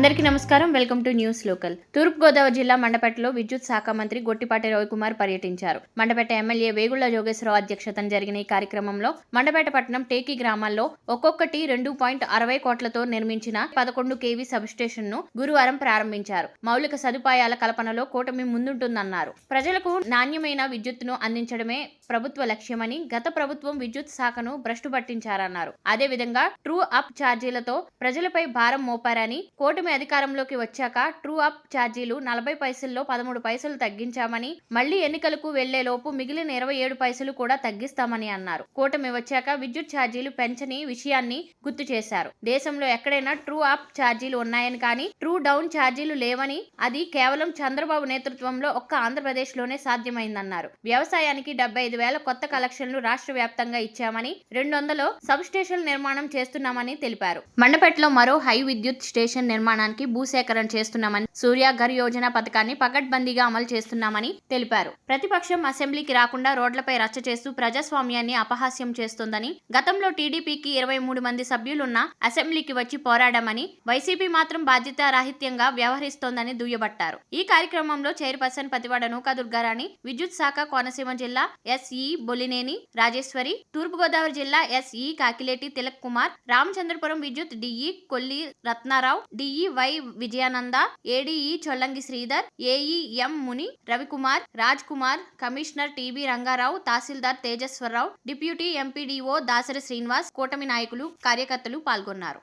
అందరికీ నమస్కారం. Welcome to news local. Turpu Godavari జిల్లా మండపేటలో విద్యుత్ శాఖ మంత్రి గొట్టిపాటి రవికుమార్ పర్యటించారు. మండపేట ఎమ్మెల్యే వేగుళ్ళ జోగేశ్వరరావు అధ్యక్షతన జరిగిన ఈ కార్యక్రమంలో మండపేట పట్టణం టేకి గ్రామాల్లో ఒక్కొక్కటి రెండు పాయింట్ అరవై కోట్లతో నిర్మించిన పదకొండు కేవీ సబ్స్టేషన్ను గురువారం ప్రారంభించారు. మౌలిక సదుపాయాల కల్పనలో కూటమి ముందుంటుందన్నారు. ప్రజలకు నాణ్యమైన విద్యుత్తును అందించడమే ప్రభుత్వ లక్ష్యమని గత ప్రభుత్వం విద్యుత్ శాఖను భ్రష్టు పట్టించారన్నారు. అదేవిధంగా ట్రూ అప్ ఛార్జీలతో ప్రజలపై భారం మోపారని కూటమి అధికారంలోకి వచ్చాక ట్రూ అప్ ఛార్జీలు నలభై పైసల్లో పదమూడు పైసలు తగ్గించామని మళ్ళీ ఎన్నికలకు వెళ్ళేలోపు మిగిలిన ఇరవై ఏడు పైసలు కూడా తగ్గిస్తామని అన్నారు. కూటమి వచ్చాక విద్యుత్ ఛార్జీలు పెంచని విషయాన్ని గుర్తు చేశారు. దేశంలో ఎక్కడైనా ట్రూ అప్ ఛార్జీలు ఉన్నాయని కానీ ట్రూ డౌన్ ఛార్జీలు లేవని అది కేవలం చంద్రబాబు నేతృత్వంలో ఒక్క ఆంధ్రప్రదేశ్లోనే సాధ్యమైందన్నారు. వ్యవసాయానికి డెబ్బై ఐదు వేల కొత్త కలెక్షన్లు రాష్ట్ర వ్యాప్తంగా ఇచ్చామని రెండు వందల సబ్ స్టేషన్ నిర్మాణం చేస్తున్నామని తెలిపారు. మండపేటలో మరో హై విద్యుత్ స్టేషన్ నిర్మాణం నిర్మాణానికి భూసేకరణ చేస్తున్నామని సూర్య ఘర్ యోజన పథకాన్ని పకడ్బందీగా అమలు చేస్తున్నామని తెలిపారు. ప్రతిపక్షం అసెంబ్లీకి రాకుండా రోడ్లపై రచ్చ చేస్తూ ప్రజాస్వామ్యాన్ని అపహాస్యం చేస్తోందని గతంలో టీడీపీకి ఇరవై మూడు మంది సభ్యులున్న అసెంబ్లీకి వచ్చి పోరాడామని వైసీపీ మాత్రం బాధ్యతారాహిత్యంగా వ్యవహరిస్తోందని దుయ్యబట్టారు. ఈ కార్యక్రమంలో చైర్పర్సన్ పతివాడ నూకాదుర్గారాణి విద్యుత్ శాఖ కోనసీమ జిల్లా ఎస్ఈ బొలినేని రాజేశ్వరి తూర్పుగోదావరి జిల్లా ఎస్ఈ కాకిలేటి తిలక్ కుమార్ రామచంద్రపురం విద్యుత్ DE Kolli Ratnarao DE Y Vijayananda ADE Chollangi Sridhar AE M Muni Ravikumar Raj Kumar commissioner TB Rangarao tahsildar Tejeswararao deputy MPDO Dasari Srinivas కూటమి నాయకులు కార్యకర్తలు పాల్గొన్నారు.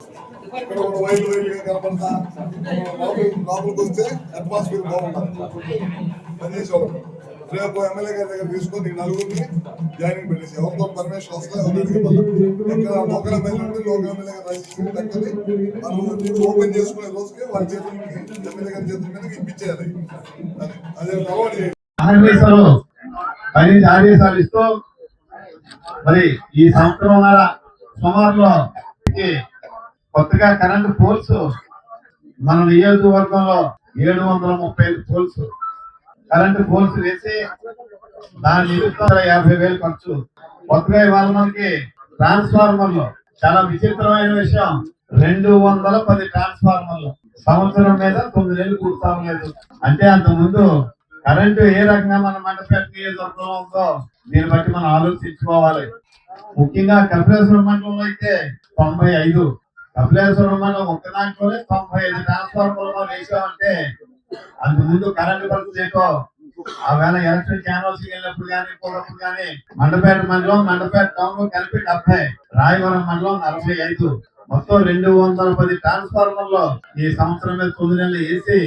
అట్మాస్ఫియర్ బాగుంటుంది. రేపు ఎమ్మెల్యే గారి దగ్గర తీసుకొని నలుగురిని జాయినింగ్ పెట్టేసి ఎవరితో పర్మిషన్ వస్తే ఎవరికి ఇక్కడ లోకల్ ఎమ్మెల్యే నుండి లోకల్ ఎమ్మెల్యే గారు రిజిస్ట్రేషన్ దక్కని మనం ఓపెన్ చేసుకునే రోజుకి వాళ్ళ చేతులకి ఎమ్మెల్యే గారి చేతుల మీద ఇప్పించేయాలి. అదే అలవాటు పదిహేను ఆదేశాలు ఇస్తూ మరి ఈ సంవత్సరం సుమారులో కొత్తగా కరెంటు పోల్స్ మన నియోజకవర్గంలో ఏడు వందల ముప్పై ఐదు పోల్స్. కరెంటు పోల్స్ వేసి దాని నిమిత్తం యాభై వేలు ఖర్చు. కొత్తగా ఇవాళ మనకి ట్రాన్స్ఫార్మర్లు చాలా విచిత్రమైన విషయం. రెండు వందల పది ట్రాన్స్ఫార్మర్లు సంవత్సరం మీద తొమ్మిది నెలలు పూర్తి లేదు. అంటే అంత ముందు కరెంటు ఏ రకంగా మన మండపేట నియోజకవర్గంలో ఉందో దీన్ని బట్టి మనం ఆలోచించుకోవాలి. ముఖ్యంగా కపిలేశ్వరం మండలంలో అయితే తొంభై ఐదు. కపిలేశ్వరం మండలం ఒక్క దాంట్లోనే తొంభై ఐదు ట్రాన్స్ఫార్మర్లు వేసామంటే ముందు కరెంటు పరిస్థితి చేసుకో ఆ వేళ ఎలక్ట్రిక్ ఛానల్స్ వెళ్ళినప్పుడు కానీ పోయినప్పుడు కానీ మండపేట మండలం మండపేట టౌన్ కలిపి డెబ్బై రాయవరం మండలం నలభై ఐదు. మొత్తం రెండు వందల పది ట్రాన్స్ఫార్మర్లు ఈ సంవత్సరం మీద తొమ్మిది నెలలు వేసి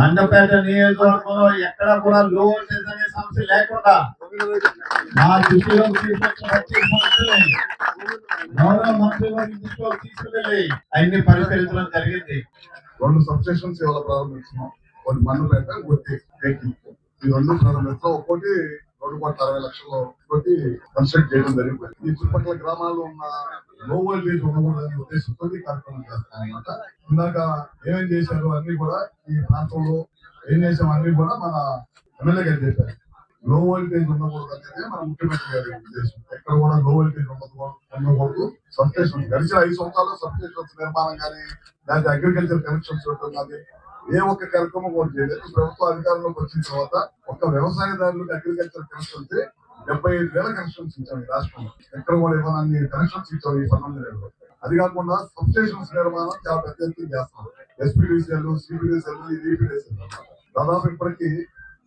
మండపేట నియోజకవర్గంలో ఎక్కడ కూడా లో వోల్టేజ్ అనే సమస్య లేకుండా మా దృష్టిలో తీసుకొచ్చిన గౌరవ మంత్రి వారి దృష్టిలో తీసుకువెళ్ళి అన్ని పరిశీలించడం జరిగింది. రెండు సబ్స్టేషన్స్ ఇవాళ ప్రారంభించినాం. కొన్ని పనులు ఒకటి టేకి ఈ రెండు ప్రారంభిస్తాం ఒక్కోటి రెండు కోట్ల అరవై లక్షలు ఒకటి కన్స్ట్రక్ట్ చేయడం జరిగిపోయింది. ఈ చుట్టుపక్కల గ్రామాల్లో ఉన్న లో వోల్టేజ్ ఉండకూడదనే ఉద్దేశంతో ఈ కార్యక్రమం చేస్తాం అనమాట ఇందాక ఏమేం చేశారు అన్ని కూడా ఈ ప్రాంతంలో ఏం చేసాం అన్ని కూడా మన ఎమ్మెల్యే గారు చెప్పారు. లో వోల్టేజ్ ఉండకూడదు అనేది మన ముఖ్యమంత్రి గారి ఉద్దేశం. ఎక్కడ కూడా లో వోల్టేజ్ ఉండదు ఉండకూడదు. సబ్స్టేషన్ గడిచిన ఐదు సంవత్సరాలు సబ్స్టేషన్స్ నిర్మాణం కానీ లేదా అగ్రికల్చర్ కనెక్షన్స్ కానీ ఏ ఒక్క కార్యక్రమం కూడా చేయలేదు. ప్రభుత్వ అధికారంలోకి వచ్చిన తర్వాత ఒక వ్యవసాయదారులకు అగ్రికల్చర్ కనెక్షన్స్ డెబ్బై ఐదు వేల కనెక్షన్స్ ఇచ్చాం ఈ రాష్ట్రంలో. ఎక్కడ కూడా ఇవ్వాలని కనెక్షన్స్ ఇచ్చాం ఈ పన్నెండు అది కాకుండా సబ్స్టేషన్స్ నిర్మాణం చాలా పెద్ద ఎత్తున చేస్తాం ఎస్పీడీసీఎల్ సిపిడిసిఎల్ ఈపీడీసీఎల్ దాదాపు ఇప్పటికీ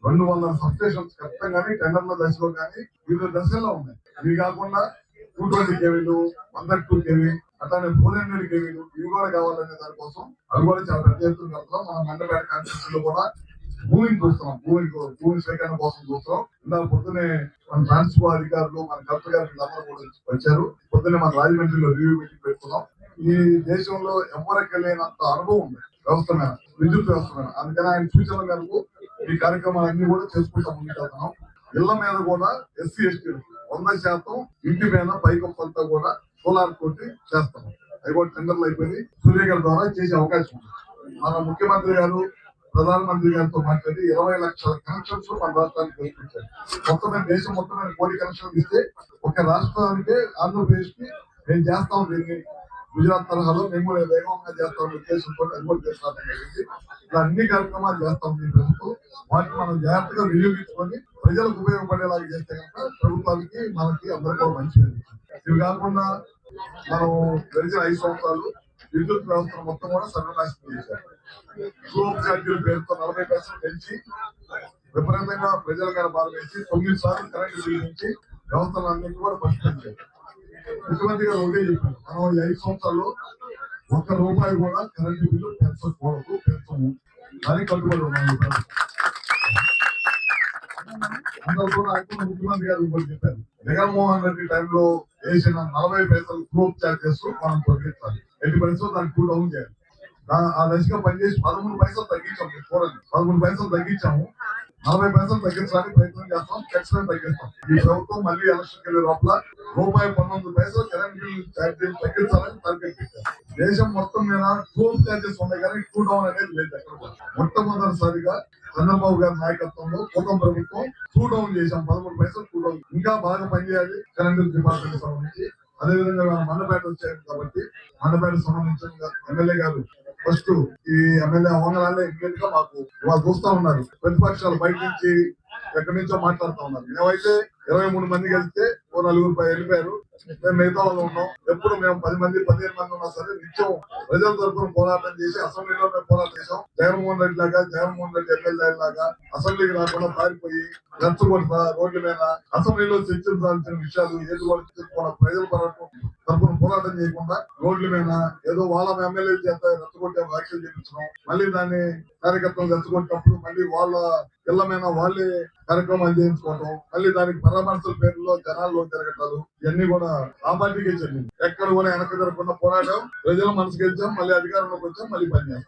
రెండు వందల సబ్స్టేషన్స్ ఖచ్చితంగానే టెండర్ల దశలో కానీ వివిధ దశల్లో ఉన్నాయి. ఇవి కాకుండా టూ ట్వంటీ కేవీలు వన్ టూ కేవీ అట్లానే ఫోర్ హండ్రెడ్ ఇవి కూడా కావాలనే దానికోసం అవి కూడా చాలా పెద్ద ఎత్తున మనం మన మండపేట కాన్స్టిట్యూషన్లో కూడా భూమిని చూస్తున్నాం. భూమి భూమి సేకరణ కోసం చూస్తున్నాం. ఇందాక పొద్దునే మన ట్రాన్స్పో అధికారులు మన కలెక్టర్ గారు వీళ్ళందరూ కూడా వచ్చారు. పొద్దునే మన రాజమండ్రిలో రివ్యూ మీటింగ్ పెట్టుకున్నాం. ఈ దేశంలో ఎవరికి లేనంత అనుభవం ఉంది. వ్యవస్థ మీద విద్యుత్ వ్యవస్థ మీద. అందుకని ఆయన సూచనల మేరకు ఈ కార్యక్రమాలన్నీ కూడా చేసుకుంటా ముందుకెళ్తున్నాం. ఇళ్ళ మీద కూడా ఎస్సీ ఎస్టీ వంద శాతం ఇంటి మీద పైకప్పంతా కూడా సోలార్ తోటి చేస్తాం. అవి కూడా టెండర్లు అయిపోయి సూర్యగారి ద్వారా చేసే అవకాశం ఉంది. మన ముఖ్యమంత్రి గారు ప్రధానమంత్రి గారితో మాట్లాడి ఇరవై లక్షల కనెక్షన్స్ మన రాష్ట్రానికి కల్పించారు. మొత్తం దేశం మొత్తం కోటి కనెక్షన్లు ఇస్తే ఒక రాష్ట్రానికి ఆంధ్రప్రదేశ్కి మేము చేస్తాం దీన్ని. గుజరాత్ తరహాలో మేము కూడా వేగంగా చేస్తాం ఉద్దేశంతో అది కూడా చేస్తాం జరిగింది ఇలా అన్ని కార్యక్రమాలు చేస్తాం మీ ప్రభుత్వం. వాటిని మనం జాగ్రత్తగా వినియోగించుకొని ప్రజలకు ఉపయోగపడేలాగా చేస్తే కనుక ప్రభుత్వానికి మనకి అందరికీ మంచిది ఇవి కాకుండా మనం గడిచిన ఐదు సంవత్సరాలు విద్యుత్ వ్యవస్థ మొత్తం కూడా సర్వనాశనం చేశారు. గ్లోబ్ ఛార్జీల పేరుతో నలభై పైసలు పెంచి విపరీతంగా ప్రజల కానీ బాధ వేసి తొమ్మిది సార్లు కరెంటు బిల్లు నుంచి వ్యవస్థలన్నింటినీ కూడా పరిష్కరించారు ముఖ్యమంత్రి గారు ఒకటే చెప్పారు మనం ఈ ఐదు సంవత్సరాల్లో ఒక్క రూపాయి కూడా కరెంటు బిల్లు పెంచకూడదు పెంచము. అని కట్టుబడి ఉన్నాను ఈ అందరూ కూడా అనుకున్న ముఖ్యమంత్రి గారు ఇంకోటి చెప్పారు జగన్మోహన్ రెడ్డి టైంలో వేసిన నలభై పైసలు గ్రూప్ చార్జెస్ మనం తొలగించాలి ఎట్టి పరిస్థితులు దాన్ని కూల్ డౌన్ చేయాలి. ఆ- దశగా పనిచేసి పదమూడు పైసలు తగ్గించాము చూడండి. పదమూడు పైసలు తగ్గించాము. నలభై పైసలు తగ్గించడానికి ప్రయత్నం చేస్తాం ఖచ్చితంగా తగ్గిస్తాం. ఈ ప్రభుత్వం మళ్ళీ ఎలక్షన్ వెళ్ళే లోపల రూపాయి పంతొమ్మిది పైసలు కరెంట్ బిల్ ఛార్జీలు తగ్గించాలని టార్గెట్ పెట్టారు. దేశం మొత్తం మీద గ్రూప్ ఛార్జెస్ ఉన్నాయి కానీ టూ డౌన్ అనేది లేదు ఎక్కడ మొట్టమొదటిసారిగా చంద్రబాబు గారి నాయకత్వంలో కూటమి ప్రభుత్వం టూ డౌన్ చేశాం. పదమూడు పైసలు టూ డౌన్ ఇంకా బాగా పనిచేయాలి కరెంట్ డిపార్ట్మెంట్ సంబంధించి. అదే విధంగా మండపేట వచ్చారు కాబట్టి మండపేట సంబంధించిన ఎమ్మెల్యే గారు ఫస్ట్ ఈ ఎమ్మెల్యే అవంగనాలే ఇమ్మీడియట్గా మాకు వాళ్ళు చూస్తా ఉన్నారు. ప్రతిపక్షాలు బయట నుంచి ఎక్కడి నుంచో మాట్లాడుతూ ఉన్నారు. మేమైతే ఇరవై మూడు మంది కలిస్తే ఓ నలుగురు వెళ్ళిపోయారు మేము మిగతా వాళ్ళు ఉన్నాం. ఎప్పుడు మేము పది మంది పదిహేను మంది ఉన్నా సరే నిత్యం ప్రజల తరఫున పోరాటం చేసి అసెంబ్లీలో మేము పోరాటం చేసాం జగన్మోహన్ రెడ్డి లాగా జగన్మోహన్ రెడ్డి ఎమ్మెల్యే లాగా అసెంబ్లీకి రాకుండా పారిపోయి రెచ్చగొడతా రోడ్ల మీద అసెంబ్లీలో చర్చించాల్సిన విషయాలు ఏది కూడా చర్చించకుండా ప్రజల తరఫున తరఫున పోరాటం చేయకుండా రోడ్ల మీద ఏదో వాళ్ళ ఎమ్మెల్యేలు చేత రెచ్చగొట్టే వ్యాఖ్యలు చేయించడం మళ్ళీ దాన్ని కార్యకర్తలు రెచ్చగొట్టినప్పుడు మళ్ళీ వాళ్ళ ఇళ్ళ మీద వాళ్ళే కార్యక్రమాలు చేయించుకోవడం మళ్ళీ దానికి పరామర్శల పేరులో జనాల్లో జరగటాలు ఇవన్నీ కూడా ఆ పార్టీకే చెందింది ఎక్కడ కూడా వెనక జరగకుండా పోరాటం ప్రజల మనసు గెలిచాం. మళ్ళీ అధికారంలోకి వచ్చాం. మళ్ళీ పనిచేస్తాం.